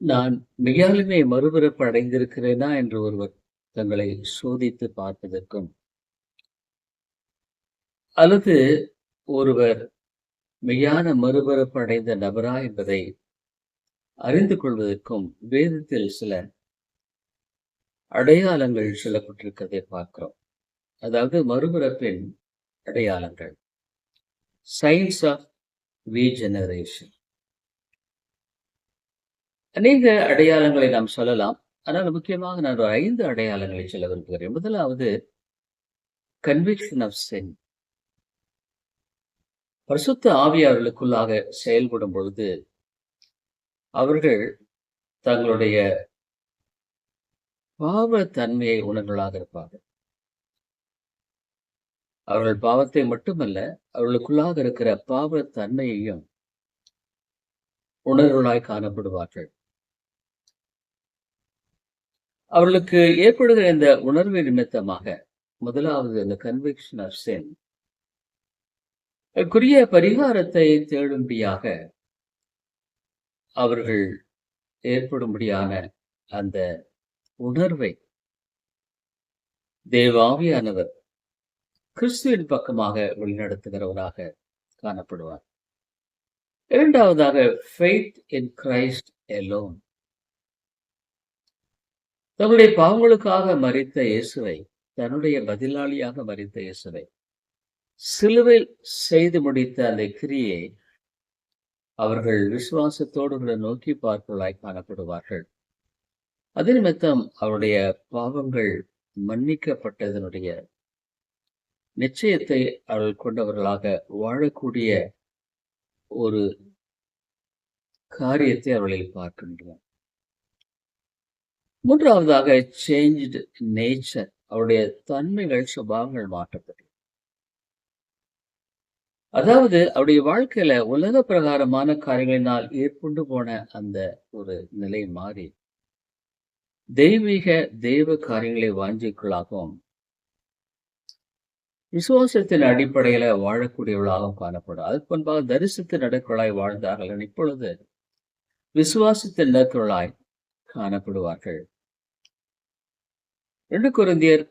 நான் மெய்யாலுமே மறுபிறப்பு அடைந்திருக்கிறேனா என்று ஒருவர் தங்களை சோதித்து பார்ப்பதற்கும் அல்லது ஒருவர் மெய்யான மறுபிறப்பு அடைந்த நபரா என்பதை அறிந்து கொள்வதற்கும் வேதத்தில் சில அடையாளங்கள் சொல்லப்பட்டிருக்கிறதை பார்க்கிறோம். அதாவது மறுபிறப்பின் அடையாளங்கள். சயின்ஸ் ஆஃப் ரீஜெனரேஷன் அநேக அடையாளங்களை நாம் சொல்லலாம். ஆனால் முக்கியமாக நான் ஒரு ஐந்து அடையாளங்களை சொல்ல விரும்புகிறேன். முதலாவது கன்விக்ஷன் ஆஃப் சென் பரிசுத்த ஆவியாளர்களுக்குள்ளாக செயல்படும் பொழுது அவர்கள் தங்களுடைய பாவத்தன்மையை தன்மையை இருப்பார்கள். அவர்கள் பாவத்தை மட்டுமல்ல அவர்களுக்குள்ளாக இருக்கிற பாவத்தன்மையையும் உணர்வுகளாய் காணப்படுவார்கள். அவர்களுக்கு ஏற்படுகிற இந்த உணர்வு நிமித்தமாக முதலாவது இந்த கன்விக்ஷன் ஆஃப் சென் குறிய பரிகாரத்தை தேடும்படியாக அவர்கள் ஏற்படும்படியான அந்த உணர்வை தேவாவியானவர் கிறிஸ்துவின் பக்கமாக வழிநடத்துகிறவராக காணப்படுவார். இரண்டாவதாக ஃபெய்த் இன் கிரைஸ்ட் எலோன் தன்னுடைய பாவங்களுக்காக மறித்த இயேசுவை தன்னுடைய பதிலாளியாக மறித்த இயேசுவை சிலுவை செய்து முடித்த அந்த கிரியை அவர்கள் விசுவாசத்தோடு நோக்கி பார்ப்பதாய் காணப்படுவார்கள். அதே நிமித்தம் அவருடைய பாவங்கள் மன்னிக்கப்பட்டதனுடைய நிச்சயத்தை அவர்கள் கொண்டவர்களாக வாழக்கூடிய ஒரு காரியத்தை அவர்களில் பார்க்கின்றனர் மூன்றாவதாக சேஞ்சு நேச்சர் அவருடைய தன்மைகள் சுபாவங்கள் மாற்றப்பட்டது. அதாவது அவருடைய வாழ்க்கையில உலக பிரகாரமான காரியங்களினால் ஏற்பட்டு போன அந்த ஒரு நிலை மாறி தெய்வீக தெய்வ காரியங்களை வாஞ்சிக்குள்ளாகவும் விசுவாசத்தின் அடிப்படையில வாழக்கூடியவர்களாகவும் காணப்படும். அதுக்கு முன்பாக தரிசனத்தின் நடக்கலாய் வாழ்ந்தார்கள். இப்பொழுது விசுவாசத்தின் நடக்கலாய் காணப்படுவார்கள். ரெண்டு குருந்தியர்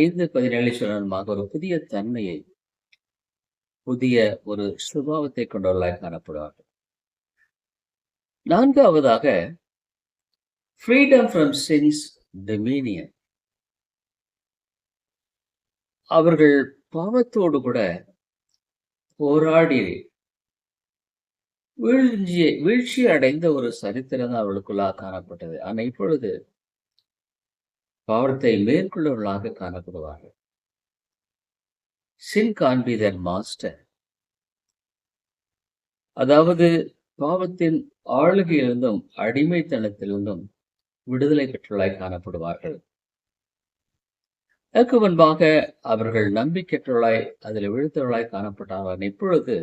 ஐந்து பதினேழு சொல்லணுமாக ஒரு புதிய தன்மையை புதிய ஒரு சுபாவத்தை கொண்டவர்களாக காணப்படுவார்கள். நான்காவதாக ஃப்ரீடம் ஃப்ரம் சின்ஸ் டொமினியன் அவர்கள் பாவத்தோடு கூட போராடி வீழ்ச்சி வீழ்ச்சி அடைந்த ஒரு சரித்திரம் தான் அவர்களுக்குள்ளாக காணப்பட்டது. ஆனால் இப்பொழுது பாவத்தை மேற்கொள்ளவர்களாக காணப்படுவார்கள். சின் கான்பி தன் மாஸ்டர் அதாவது பாவத்தின் ஆளுகையிலிருந்தும் அடிமைத்தனத்திலிருந்தும் விடுதலை பெற்றவர்களாய் காணப்படுவார்கள். அதற்கு முன்பாக அவர்கள் நம்பிக்கையற்றவர்களாய் அதில் விழுத்தவர்களாய் காணப்பட்டார்கள். இப்பொழுது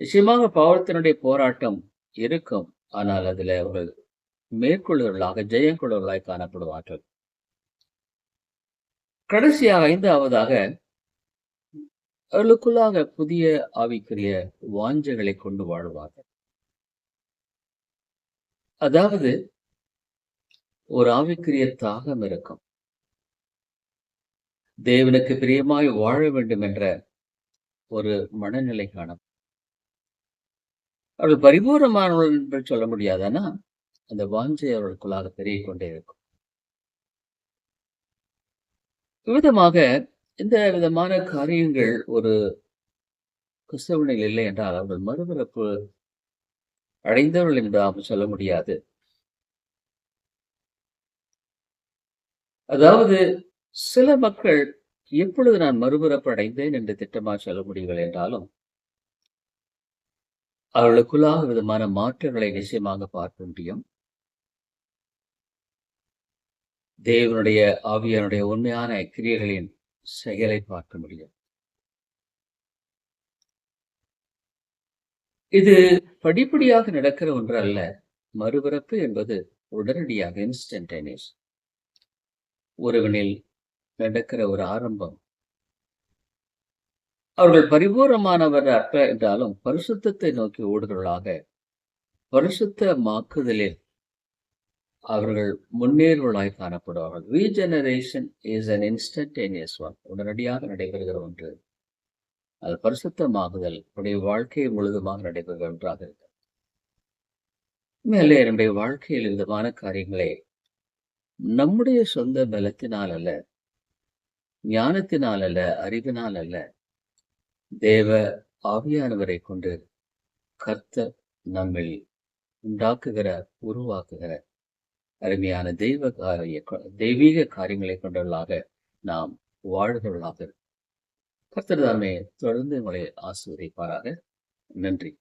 நிச்சயமாக பாவத்தினுடைய போராட்டம் இருக்கும். ஆனால் அதில் அவர்கள் மேற்கொள்ளுவர்களாக ஜெயங்கொள்ளுவர்களாய் காணப்படுவார்கள். கடைசியாக ஐந்தாவதாக அவர்களுக்குள்ளாக புதிய ஆவிக்குரிய வாஞ்சைகளை கொண்டு வாழ்வார்கள். அதாவது ஒரு ஆவிக்குரிய தாகம் இருக்கும். தேவனுக்கு பிரியமாய் வாழ வேண்டும் என்ற ஒரு மனநிலை காணும் அவர்கள் பரிபூர்ணமானவர்கள் என்று சொல்ல முடியாதானா? அந்த வாஞ்சை அவர்களுக்குள்ளாக பெருகிக் கொண்டே இருக்கும். விதமாக இந்த விதமான காரியங்கள் ஒரு கிறிஸ்தவனில் இல்லை என்றால் அவர்கள் மறுபிறப்பு அடைந்தவர்கள் என்று நாம் சொல்ல முடியாது. அதாவது சில மக்கள் எப்பொழுது நான் மறுபிறப்பு அடைந்தேன் என்று திட்டமாக சொல்ல முடியவில்லை என்றாலும் அவர்களுக்குள்ளாக விதமான மாற்றங்களை நிச்சயமாக பார்க்க முடியும். தேவனுடைய ஆவியனுடைய உண்மையான கிரியைகளின் செயலை பார்க்க முடியும். இது படிப்படியாக நடக்கிற ஒன்று அல்ல மறுபிறப்பு என்பது உடனடியாக இன்ஸ்டன்டேனியஸ் ஒருவனில் நடக்கிற ஒரு ஆரம்பம். அவர்கள் பரிபூர்ணமானவர் அற்ற என்றாலும் பரிசுத்தத்தை நோக்கி ஓடுகிறவர்களாக பரிசுத்தமாக்குதலில் அவர்கள் முன்னேறுவர்களாய் காணப்படுவார்கள். Regeneration is an instantaneous one உடனடியாக நடைபெறுகிற ஒன்று. அது பரிசுத்தமாகுதல். உடைய வாழ்க்கையை முழுதுமாக நடைபெறுகிற ஒன்றாக இருக்கு மேலே என்னுடைய வாழ்க்கையில் விதமான காரியங்களே நம்முடைய சொந்த பலத்தினால் அல்ல ஞானத்தினால் அல்ல அறிவினால் அல்ல தேவ ஆவியானவரை கொண்டு கர்த்தர் நம்மில் உண்டாக்குகிற உருவாக்குகிற அருமையான தெய்வ காரிய தெய்வீக காரியங்களை கொண்டவர்களாக நாம் வாழ்கிறவர்களாக கர்த்தர் தாமே தொடர்ந்து உங்களை ஆசிரியப்பாராக நன்றி.